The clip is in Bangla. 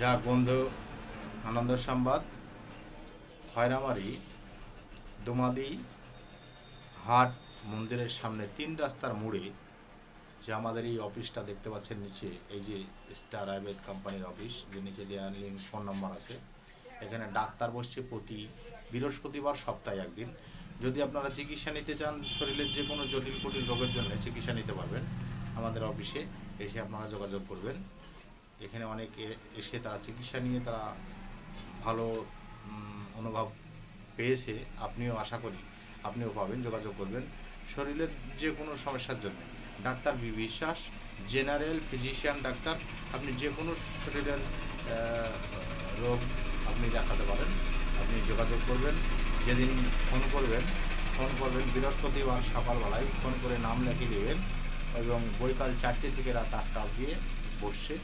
যাক বন্ধু, আনন্দ সংবাদ। খয়রামারি, দুমাদি, হাট, মন্দিরের সামনে তিন রাস্তার মোড়ে যে আমাদের এই অফিসটা দেখতে পাচ্ছেন নিচে, এই যে স্টার আয়ুর্বেদ কোম্পানির অফিস, যে নিচে দেওয়া লিঙ্ক ফোন নম্বর আছে। এখানে ডাক্তার বসছে প্রতি বৃহস্পতিবার সপ্তাহে একদিন। যদি আপনারা চিকিৎসা নিতে চান, শরীরের যে কোনো জটিল কুটিল রোগের জন্য চিকিৎসা নিতে পারবেন আমাদের অফিসে। এসে আপনারা যোগাযোগ করবেন। এখানে অনেক এসে তারা চিকিৎসা নিয়ে তারা ভালো অনুভব পেয়েছে। আপনিও আশা করি আপনিও পাবেন, যোগাযোগ করবেন। শরীরের যে কোনো সমস্যার জন্য। Doctor B Biswas, general physician doctor. আপনি যে কোনো শরীরের রোগ আপনি দেখাতে পারেন। আপনি যোগাযোগ করবেন। যেদিন ফোন করবেন ফোন করবেন বৃহস্পতিবার সকালবেলায়। ফোন করে নাম লেখে দেবেন এবং বৈকাল চারটে থেকে রাত আটটা অবধি বসছে